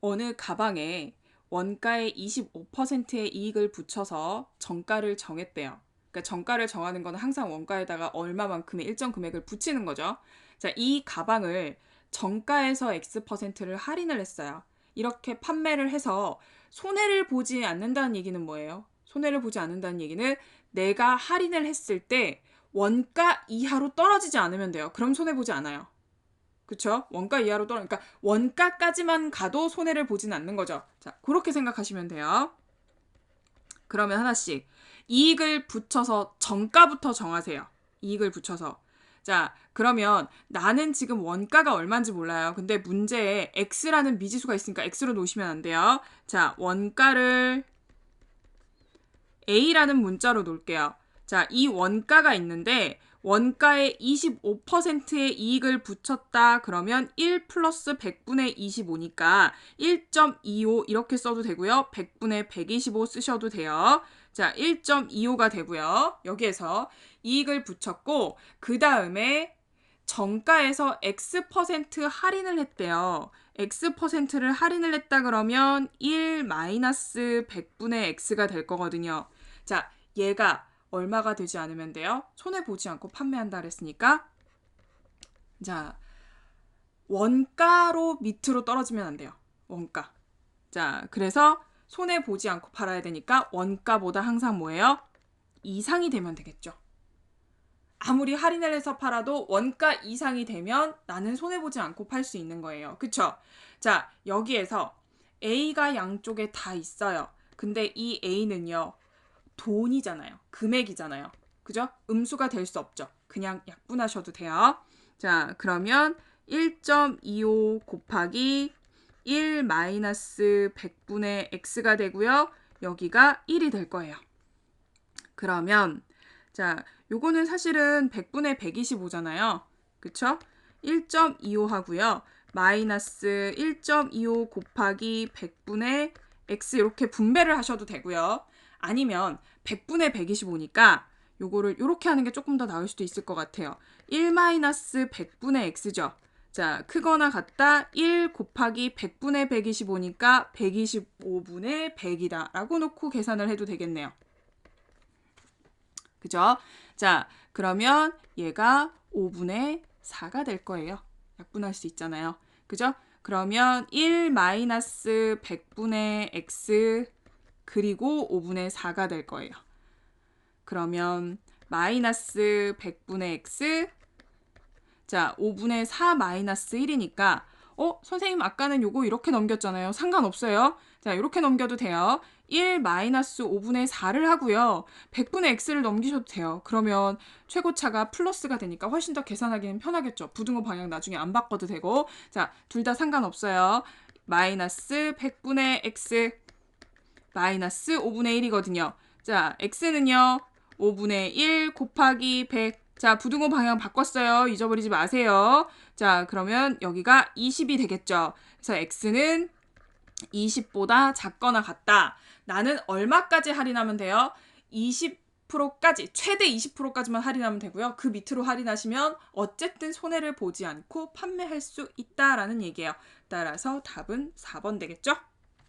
어느 가방에 원가의 25%의 이익을 붙여서 정가를 정했대요. 그러니까 정가를 정하는 거는 항상 원가에다가 얼마만큼의 일정 금액을 붙이는 거죠. 자, 이 가방을 정가에서 X%를 할인을 했어요. 이렇게 판매를 해서 손해를 보지 않는다는 얘기는 뭐예요? 손해를 보지 않는다는 얘기는 내가 할인을 했을 때 원가 이하로 떨어지지 않으면 돼요. 그럼 손해 보지 않아요. 그쵸? 원가 이하로 떨어, 그러니까 원가까지만 가도 손해를 보진 않는 거죠. 자, 그렇게 생각하시면 돼요. 그러면 하나씩 이익을 붙여서 정가부터 정하세요. 이익을 붙여서. 자, 그러면 나는 지금 원가가 얼마인지 몰라요. 근데 문제에 x라는 미지수가 있으니까 x로 놓으시면 안 돼요. 자, 원가를 a라는 문자로 놓을게요. 자, 이 원가가 있는데 원가의 25%의 이익을 붙였다 그러면 1 플러스 100분의 25니까 1.25 이렇게 써도 되고요. 100분의 125 쓰셔도 돼요. 자, 1.25가 되고요. 여기에서 이익을 붙였고 그 다음에 정가에서 X% 할인을 했대요. X%를 할인을 했다 그러면 1 마이너스 100분의 X가 될 거거든요. 자, 얘가 얼마가 되지 않으면 돼요? 손해 보지 않고 판매한다 그랬으니까 자 원가로 밑으로 떨어지면 안 돼요. 원가. 자 그래서 손해 보지 않고 팔아야 되니까 원가보다 항상 뭐예요? 이상이 되면 되겠죠. 아무리 할인을 해서 팔아도 원가 이상이 되면 나는 손해 보지 않고 팔 수 있는 거예요. 그쵸? 자 여기에서 A가 양쪽에 다 있어요. 근데 이 A는요 돈이잖아요. 금액이잖아요. 그죠? 음수가 될 수 없죠. 그냥 약분하셔도 돼요. 자, 그러면 1.25 곱하기 1 마이너스 100분의 x가 되고요. 여기가 1이 될 거예요. 그러면 자, 요거는 사실은 100분의 125잖아요. 그쵸? 1.25 하고요. 마이너스 1.25 곱하기 100분의 x 이렇게 분배를 하셔도 되고요. 아니면 100분의 125니까 요거를 이렇게 하는 게 조금 더 나을 수도 있을 것 같아요. 1-100분의 x죠. 자, 크거나 같다 1 곱하기 100분의 125니까 125분의 100이다 라고 놓고 계산을 해도 되겠네요. 그죠? 자, 그러면 얘가 5분의 4가 될 거예요. 약분할 수 있잖아요. 그죠? 그러면 1 마이너스 100분의 x 그리고 5분의 4가 될 거예요. 그러면 마이너스 100분의 x 자 5분의 4 마이너스 1이니까 어? 선생님 아까는 요거 이렇게 넘겼잖아요. 상관없어요. 자 이렇게 넘겨도 돼요. 1 마이너스 5분의 4를 하고요. 100분의 x를 넘기셔도 돼요. 그러면 최고차가 플러스가 되니까 훨씬 더 계산하기는 편하겠죠. 부등호 방향 나중에 안 바꿔도 되고 자 둘 다 상관없어요. 마이너스 100분의 x 마이너스 5분의 1이거든요. 자, x는요. 5분의 1 곱하기 100. 자, 부등호 방향 바꿨어요. 잊어버리지 마세요. 자, 그러면 여기가 20이 되겠죠. 그래서 x는 20보다 작거나 같다. 나는 얼마까지 할인하면 돼요? 20%까지, 최대 20%까지만 할인하면 되고요. 그 밑으로 할인하시면 어쨌든 손해를 보지 않고 판매할 수 있다라는 얘기예요. 따라서 답은 4번 되겠죠?